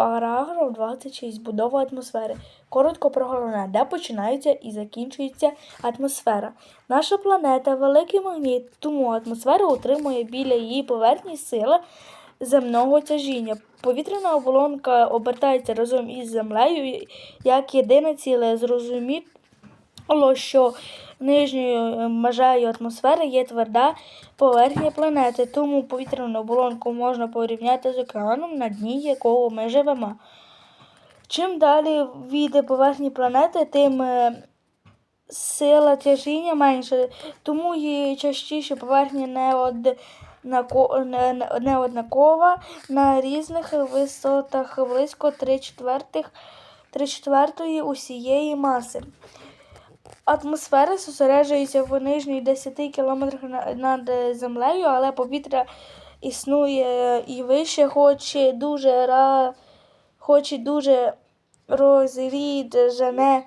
Параграф 26. Будова атмосфери. Коротко про головне, де починається і закінчується атмосфера. Наша планета великий магніт, тому атмосфера утримує біля її поверхні сили земного тяжіння. Повітряна оболонка обертається разом із землею як єдине ціле. Зрозуміло, що нижньою межею атмосфери є тверда поверхня планети, тому повітряну оболонку можна порівняти з океаном, на дні якого ми живемо. Чим далі від поверхні планети, тим е, сила тяжіння менше, тому її частіше поверхня не не- неоднакова на різних висотах близько 3 четвертих 3 четвертої усієї маси. Атмосфера зосереджується в нижніх 10 кілометрах над землею, але повітря існує і вище, хоч і дуже, ра... хоч і дуже розріджене.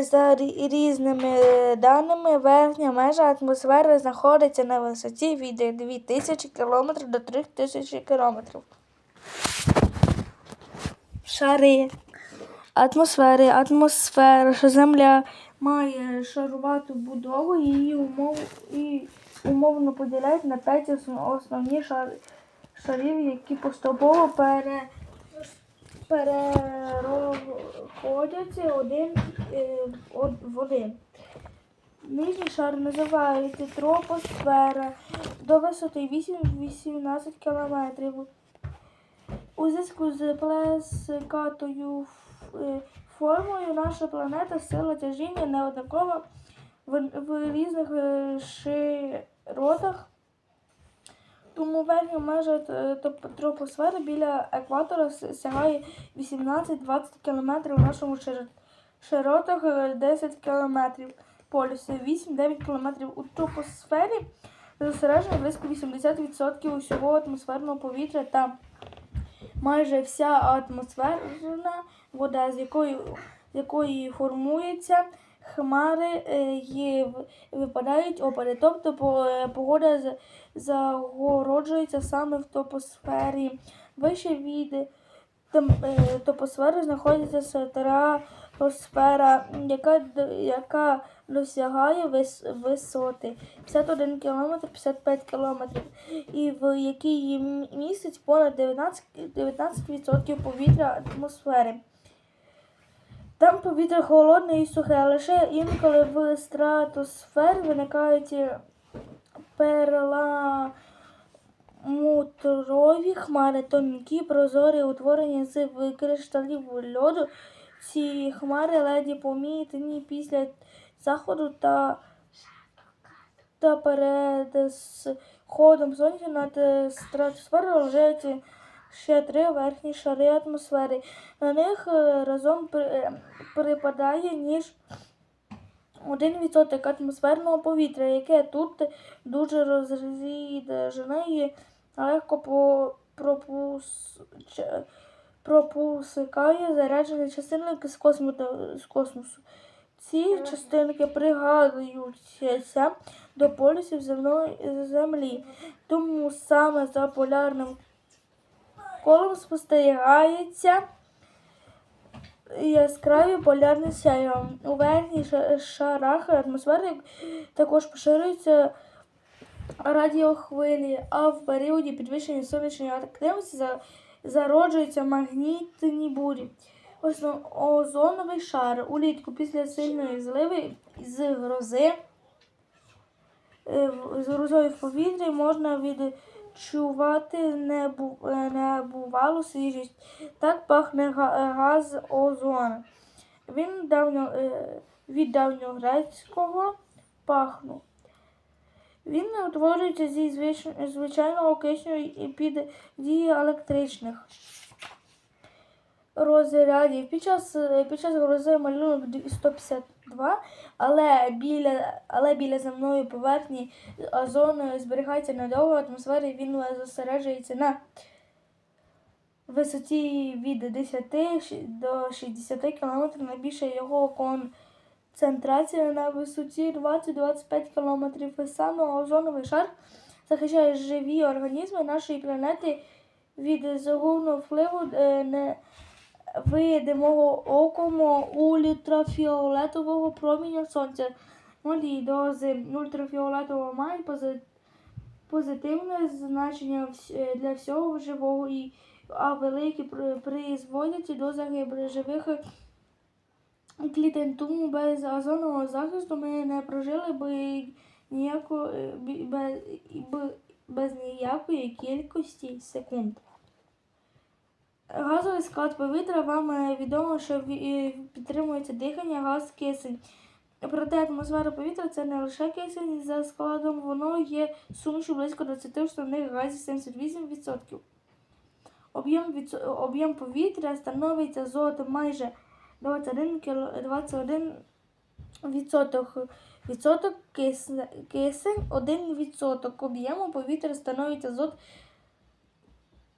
За різними даними, верхня межа атмосфери знаходиться на висоті від 2000 км до 3000 км. Шари атмосфери. Атмосфера, що Земля має шарувату будову, її умов, і умовно поділяють на п'ять основ- основні шари, шарів, які поступово пере, переходяться один е, в один. Нижній шар називається тропосфера до висоти 8-18 км. У зв'язку з плескатою е, формою наша планета сила тяжіння неоднакова в, в різних е, широтах. Тому верхня межа е, тропосфери біля екватора сягає 18-20 км, в нашому широтах е, 10 км, полюсі 8-9 км. У тропосфері зосереджено близько 80% усього атмосферного повітря та майже вся атмосферна вода, з якої, з якої формуються хмари е, і випадають опади. Тобто е, погода загороджується саме в топосфері. Вище від е, топосфери знаходиться стратосфера, яка, яка досягає вис, висоти 51 км 55 км і в якій м- містить понад 19, 19% повітря атмосфери. Там повітря холодне і сухе, лише інколи в стратосфері виникають перламутрові хмари, тонкі, прозорі, утворені з кришталів льоду. Ці хмари леді помітні після заходу та, та перед сходом сонця над стратосферою лежать ще три верхні шари атмосфери. На них е, разом е, припадає ніж 1% атмосферного повітря, яке тут дуже розріджене і легко пропус... пропускає заряджені частинки з космосу. Ці частинки пригадуються до полюсів земної землі, тому саме за полярним колом спостерігається яскраві полярні сяйва. У верхніх шарах атмосфери також поширюються радіохвилі, а в періоді підвищення сонячної активності зароджуються магнітні бурі. Основ... Озоновий шар улітку після сильної зливи з грози е, з грозою в повітрі можна відчувати е, небувалу свіжість. Так пахне газ озону. Він давньо, е, від давньогрецького пахну. Він утворюється зі звичайного кисню і під дією електричних розрядів. Під час, під час грози малюнок 152, але біля, але біля земної поверхні озон зберігається надовго, в атмосфері він зосереджується на висоті від 10 до 60 км, найбільша його концентрація на висоті 20-25 км. Саме озоновий шар захищає живі організми нашої планети від загального впливу е, невидимого оком ультрафіолетового проміння сонця. Малі дози ультрафіолетового мають позитивне значення е, для всього живого, а великі при- призводять до загибелі живих клітин. Тому без озонового захисту ми не прожили би ніяко, е, без, без ніякої кількості секунд. Газовий склад повітря вам е, відомо, що підтримується дихання, газ, кисень. Проте атмосфера повітря це не лише кисень за складом, воно є сумішю близько 20 основних газів 78%. Об'єм, відсо- об'єм повітря становить азот майже 21, кіло, 21 відсоток. Відсоток кисень 1 відсоток. Об'єму повітря становить азот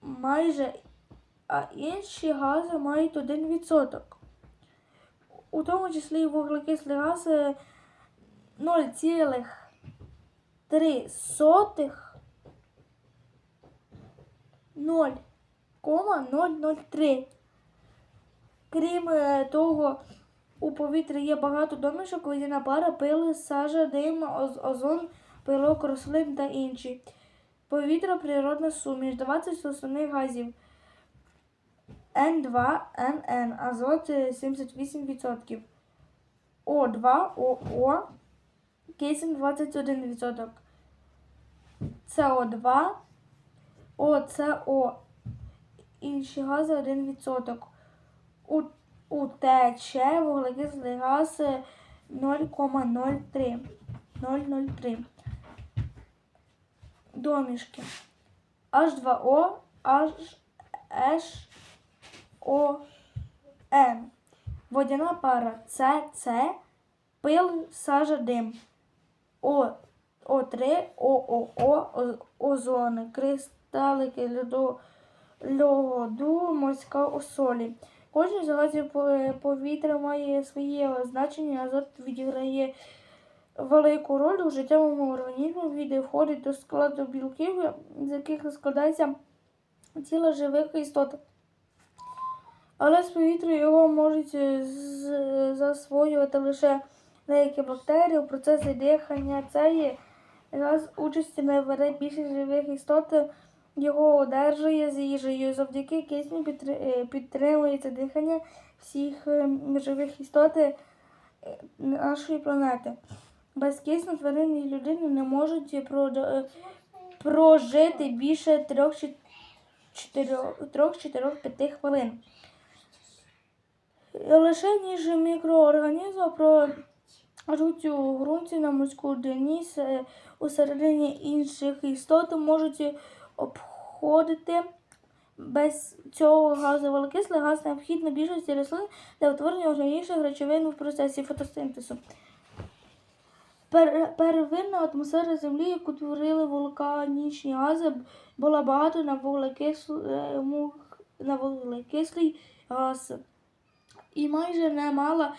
майже, а інші гази мають 1 відсоток. У тому числі і вуглекислий газ е, 0,3 0,003. Крім е, того, у повітрі є багато домішок, водяна пара, пили, сажа, дим, озон, пилок, рослин та інші. Повітря природна суміш, 20 основних газів. N2, NN, азот е, 78%. О2, ОО, кисень 21%. СО2, ОЦО, інші гази 1%. У, у ТЧ вуглекислий газ е, 0,03. 0,03. Домішки. H2O, H, HON. Водяна пара СС, пил, сажа, дим. О, О3, ООО, оз- озони, кристалики льоду, льоду, морська солі. Кожен з газів повітря має своє значення, азот відіграє велику роль у життєвому організмі, він входить до складу білків, з яких складається тіло живих істот. Але з повітря його можуть е, засвоювати лише деякі бактерії у процесі дихання. Цей газ участі не бере більшість живих істот, його одержує з їжею. Завдяки кисню е, підтримується дихання всіх е, живих істот нашої планети. Без кисню тварини і людини не можуть прожити більше 3-4-5 хвилин. Лише ніж мікроорганізми прожуть у ґрунті на морську дні с- у середині інших істот можуть обходити без цього газу. Вуглекислий газ необхідно більшості рослин для утворення органічних речовин в процесі фотосинтезу. Первинна атмосфера Землі, яку творили вулканічні гази, була багато на вуглекислий газ і майже не мала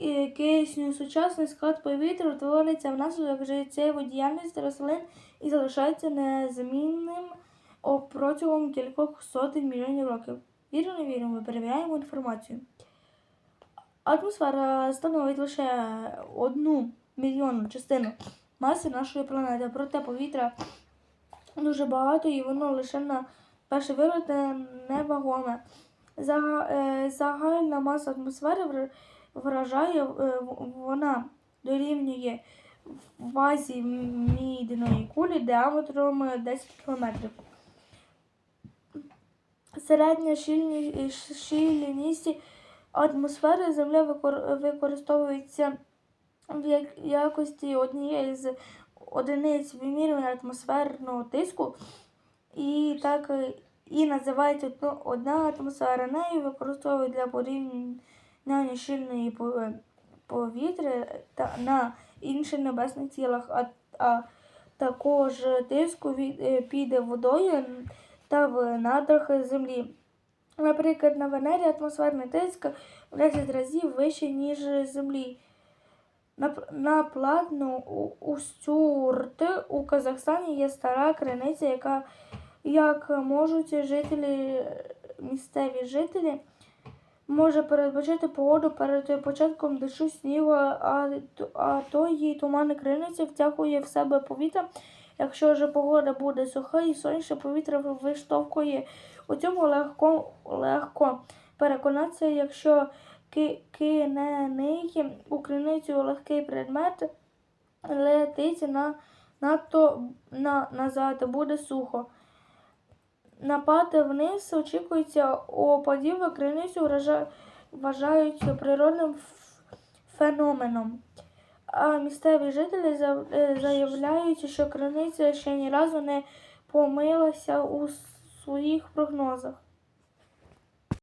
е, кисню. Сучасний склад повітря утворюється внаслідок життєвої діяльності рослин і залишається незмінним протягом кількох сотень мільйонів років. Вірно, не віримо, ми перевіряємо інформацію. Атмосфера становить лише одну мільйонну частину маси нашої планети, проте повітря дуже багато і воно лише на перший вигляд е, невагоме. Е, Загальна маса атмосфери вражає, е, вона дорівнює вазі мідної кулі діаметром е, 10 км. Середня щільні- щільність атмосфери Земля використовується в якості однієї з одиниць вимірювання атмосферного тиску і так і називається одно- одна атмосфера. Нею використовують для порівняння щільної по- повітря та на інших небесних тілах, а, а також тиску від, е, під водою та в надрах землі. Наприклад, на Венері атмосферний тиск в 10 разів вищий, ніж землі. На, платну у, Стюрт у Казахстані є стара криниця, яка як можуть жителі, місцеві жителі, може передбачити погоду перед початком дощу снігу, а, а то їй тумани криниці втягує в себе повітря. Якщо ж погода буде суха і сонячне повітря виштовхує, у цьому легко, легко переконатися, якщо ки- кинений у криницю легкий предмет, летить на, надто на, назад, буде сухо. Напад вниз очікується опадів, криницю вважають природним феноменом. А місцеві жителі е, заявляють, що криниця ще ні разу не помилася у своїх прогнозах.